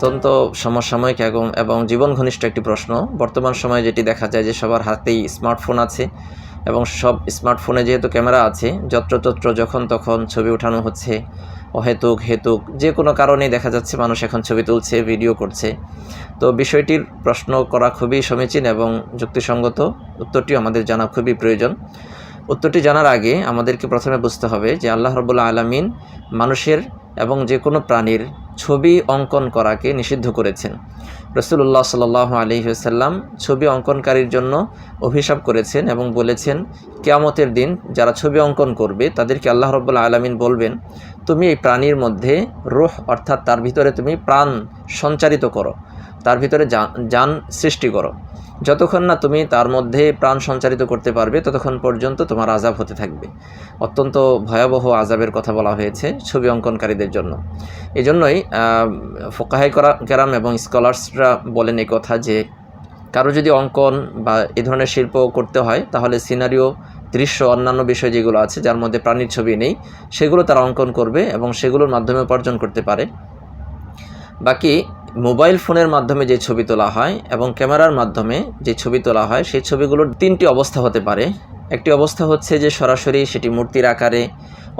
অত্যন্ত সমসাময়িক এবং এবং জীবন ঘনিষ্ঠ একটি প্রশ্ন। বর্তমান সময়ে যেটি দেখা যায় যে সবার হাতেই স্মার্টফোন আছে এবং সব স্মার্টফোনে যেহেতু ক্যামেরা আছে, যত্রতত্র যখন তখন ছবি ওঠানো হচ্ছে, অহেতুক, হেতুক, যে কোনো কারণেই দেখা যাচ্ছে মানুষ এখন ছবি তুলছে, ভিডিও করছে। তো বিষয়টির প্রশ্ন করা খুবই সমীচীন এবং যুক্তিসঙ্গত উত্তরটি আমাদের জানা খুবই প্রয়োজন। উত্তরটি জানার আগে আমাদেরকে প্রথমে বুঝতে হবে যে আল্লাহ রবুল্লা আলমিন মানুষের এবং যে কোনো প্রাণীর ছবি অঙ্কন করাকে নিষিদ্ধ করেছেন। রসুল্লাহ সাল আলী সাল্লাম ছবি অঙ্কনকারীর জন্য অভিশাপ করেছেন এবং বলেছেন, কেয়ামতের দিন যারা ছবি অঙ্কন করবে, তাদেরকে আল্লাহ রব্বুল্লা আলমিন বলবেন, তুমি এই প্রাণীর মধ্যে রোহ, অর্থাৎ তার ভিতরে তুমি প্রাণ সঞ্চারিত করো, তার ভিতরে যান সৃষ্টি করো। যতক্ষণ না তুমি তার মধ্যে প্রাণ সঞ্চারিত করতে পারবে, ততক্ষণ পর্যন্ত তোমার আজাব হতে থাকবে। অত্যন্ত ভয়াবহ আজাবের কথা বলা হয়েছে ছবি অঙ্কনকারীদের জন্য। এই জন্যই ফোকাহাই করা ক্যারাম এবং স্কলার্সরা বলেন এই কথা যে, কারও যদি অঙ্কন বা এ ধরনের শিল্প করতে হয়, তাহলে সিনারিও, দৃশ্য, অন্যান্য বিষয় যেগুলো আছে, যার মধ্যে প্রাণীর ছবি নেই, সেগুলো তারা অঙ্কন করবে এবং সেগুলোর মাধ্যমে উপার্জন করতে পারে। বাকি মোবাইল ফোনের মাধ্যমে যে ছবি তোলা হয় এবং ক্যামেরার মাধ্যমে যে ছবি তোলা হয়, সেই ছবিগুলোর তিনটি অবস্থা হতে পারে। একটি অবস্থা হচ্ছে যে সরাসরি সেটি মূর্তির আকারে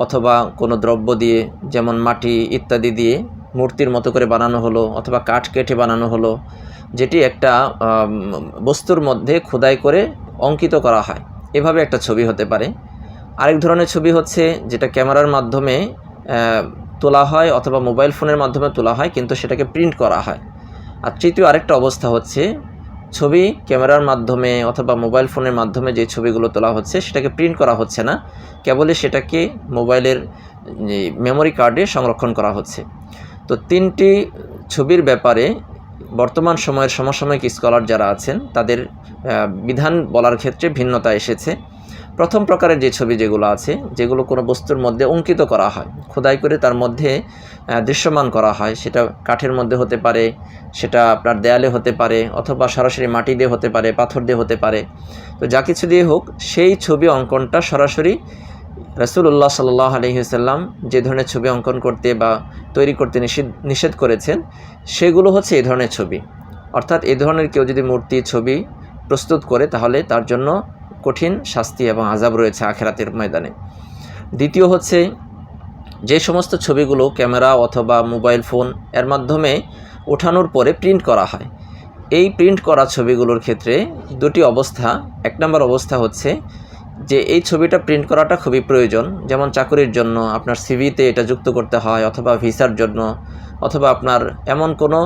অথবা কোনো দ্রব্য দিয়ে, যেমন মাটি ইত্যাদি দিয়ে মূর্তির মতো করে বানানো হলো অথবা কাঠ কেটে বানানো হলো, যেটি একটা বস্তুর মধ্যে খোদাই করে অঙ্কিত করা হয়। এভাবে একটা ছবি হতে পারে। আরেক ধরনের ছবি হচ্ছে যেটা ক্যামেরার মাধ্যমে তোলা হয় অথবা মোবাইল ফোনের মাধ্যমে তোলা হয়, কিন্তু সেটাকে প্রিন্ট করা হয়। আর তৃতীয় আরেকটা অবস্থা হচ্ছে, ছবি ক্যামেরার মাধ্যমে অথবা মোবাইল ফোনের মাধ্যমে যে ছবিগুলো তোলা হচ্ছে, সেটাকে প্রিন্ট করা হচ্ছে না। কেবলই সেটাকে মোবাইলের মেমোরি কার্ডে সংরক্ষণ করা হচ্ছে। তো তিনটি ছবির ব্যাপারে বর্তমান সময়ের সমসাময়িক স্কলার যারা আছেন, তাদের বিধান বলার ক্ষেত্রে ভিন্নতা এসেছে। প্রথম প্রকারের যে ছবি যেগুলো আছে, যেগুলো কোনো বস্তুর মধ্যে অঙ্কিত করা হয়, খোদাই করে তার মধ্যে দৃশ্যমান করা হয়, সেটা কাঠের মধ্যে হতে পারে, সেটা আপনার দেয়ালে হতে পারে, অথবা সরাসরি মাটি দিয়ে হতে পারে, পাথর দিয়ে হতে পারে। তো যা কিছু দিয়ে হোক, সেই ছবি অঙ্কনটা সরাসরি রসুল্লাহ সাল্লাহ আলহিসাল্লাম যে ধরনের ছবি অঙ্কন করতে বা তৈরি করতে নিষেধ করেছেন, সেগুলো হচ্ছে এই ধরনের ছবি। অর্থাৎ এই ধরনের কেউ যদি মূর্তি, ছবি প্রস্তুত করে, তাহলে তার জন্য কঠিন শাস্তি এবং আজাব রয়েছে আখেরাতের ময়দানে। দ্বিতীয় হচ্ছে, যে সমস্ত ছবিগুলো ক্যামেরা অথবা মোবাইল ফোন এর মাধ্যমে ওঠানোর পরে প্রিন্ট করা হয়, এই প্রিন্ট করা ছবিগুলোর ক্ষেত্রে দুটি অবস্থা। এক নম্বর অবস্থা হচ্ছে যে, এই ছবিটা প্রিন্ট করাটা খুবই প্রয়োজন। যেমন চাকরির জন্য আপনার সিভিতে এটা যুক্ত করতে হয় অথবা ভিসার জন্য অথবা আপনার এমন কোনো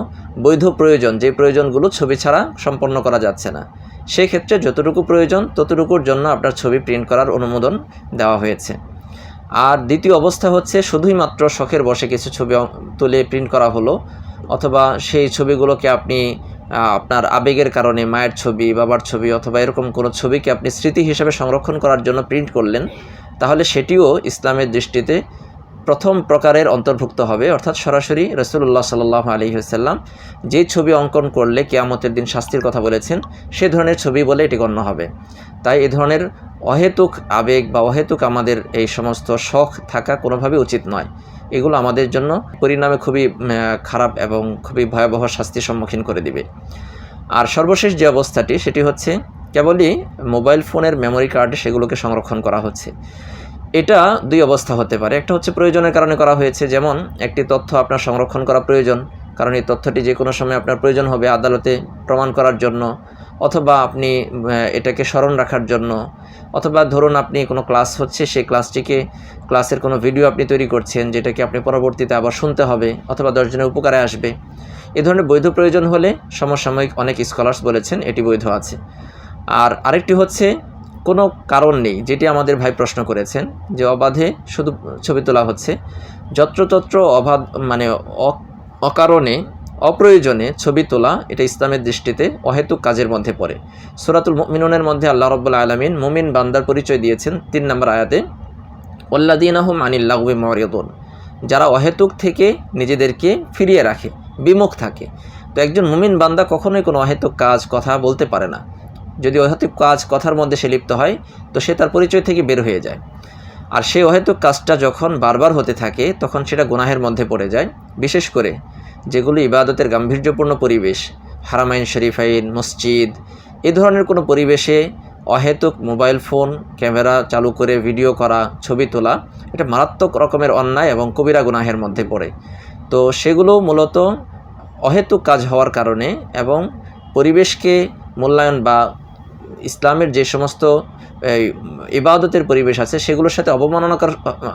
বৈধ প্রয়োজন, যে প্রয়োজনগুলো ছবি ছাড়া সম্পন্ন করা যাচ্ছে না। সেই ক্ষেত্রে যতটুকু প্রয়োজন, ততটুকুর জন্য আপনার ছবি প্রিন্ট করার অনুমোদন দেওয়া হয়েছে। আর দ্বিতীয় অবস্থা হচ্ছে শুধুই মাত্র শখের বসে কিছু ছবি তুলে প্রিন্ট করা হলো, অথবা সেই ছবিগুলোকে আপনি আপনার আবেগের কারণে মায়ের ছবি, বাবার ছবি, অথবা এরকম কোনো ছবিকে আপনি স্মৃতি হিসেবে সংরক্ষণ করার জন্য প্রিন্ট করলেন, তাহলে সেটিও ইসলামের দৃষ্টিতে প্রথম প্রকারের অন্তর্ভুক্ত হবে, অর্থাৎ সরাসরি রসুল্লাহ সাল্লাহ আলী হাসাল্লাম যে ছবি অঙ্কন করলে কেয়ামতের দিন শাস্তির কথা বলেছেন, সে ধরনের ছবি বলে এটি গণ্য হবে। তাই এ ধরনের অহেতুক আবেগ বা অহেতুক আমাদের এই সমস্ত শখ থাকা কোনোভাবেই উচিত নয়। এগুলো আমাদের জন্য পরিণামে খুবই খারাপ এবং খুবই ভয়াবহ শাস্তির সম্মুখীন করে দিবে। আর সর্বশেষ যে অবস্থাটি, সেটি হচ্ছে কেবলই মোবাইল ফোনের মেমোরি কার্ডে সেগুলোকে সংরক্ষণ করা হচ্ছে। এটা দুই অবস্থা হতে পারে। একটা হচ্ছে প্রয়োজনের কারণে করা হয়েছে, যেমন একটি তথ্য আপনার সংরক্ষণ করা প্রয়োজন, কারণ এই তথ্যটি যে কোনো সময় আপনার প্রয়োজন হবে আদালতে প্রমাণ করার জন্য, অথবা আপনি এটাকে স্মরণ রাখার জন্য, অথবা ধরুন আপনি কোনো ক্লাস হচ্ছে, সেই ক্লাসটিকে, ক্লাসের কোনো ভিডিও আপনি তৈরি করছেন, যেটাকে আপনি পরবর্তীতে আবার শুনতে হবে, অথবা দশজনের উপকারে আসবে। এ ধরনের বৈধ প্রয়োজন হলে সমসাময়িক অনেক স্কলার্স বলেছেন এটি বৈধ আছে। আর আরেকটি হচ্ছে কোনো কারণ নেই, যেটি আমাদের ভাই প্রশ্ন করেছেন, যে অবাধে শুধু ছবি তোলা হচ্ছে। যত্রতত্র অবাধ মানে অকারণে, অপ্রয়োজনে ছবি তোলা এটা ইসলামের দৃষ্টিতে অহেতুক কাজের মধ্যে পড়ে। সুরাতুল মিনুনের মধ্যে আল্লাহ রব্বুল্লা আলমিন মুমিন বান্দার পরিচয় দিয়েছেন তিন নম্বর আয়াতে ওল্লাদিন আহম আনিল্লাহবে মরিয়দন যারা অহেতুক থেকে নিজেদেরকে ফিরিয়ে রাখে, বিমুখ থাকে। তো একজন মুমিন বান্দা কখনোই কোনো অহেতুক কাজ, কথা বলতে পারে না। যদি অহেতুক কাজ কথার মধ্যে সে লিপ্ত হয়, তো সে তার পরিচয় থেকে বের হয়ে যায়। আর সেই অহেতুক কাজটা যখন বারবার হতে থাকে, তখন সেটা গুনাহের মধ্যে পড়ে যায়। বিশেষ করে যেগুলো ইবাদতের গাম্ভীর্যপূর্ণ পরিবেশ, হারামাইন শরীফাইন, মসজিদ, এ ধরনের কোনো পরিবেশে অহেতুক মোবাইল ফোন, ক্যামেরা চালু করে ভিডিও করা, ছবি তোলা, এটা মারাত্মক রকমের অন্যায় এবং কবিরা গুনাহের মধ্যে পড়ে। তো সেগুলো মূলত অহেতুক কাজ হওয়ার কারণে এবং পরিবেশকে মূল্যায়ন বা ইসলামের যে সমস্ত ইবাদতের পরিবেশ আছে, সেগুলোর সাথে অবমাননাকর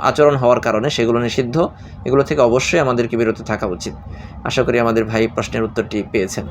আচরণ হওয়ার কারণে সেগুলো নিষিদ্ধ। এগুলো থেকে অবশ্যই আমাদেরকে বিরত থাকা উচিত। আশা করি আমাদের ভাই প্রশ্নের উত্তরটি পেয়েছেন।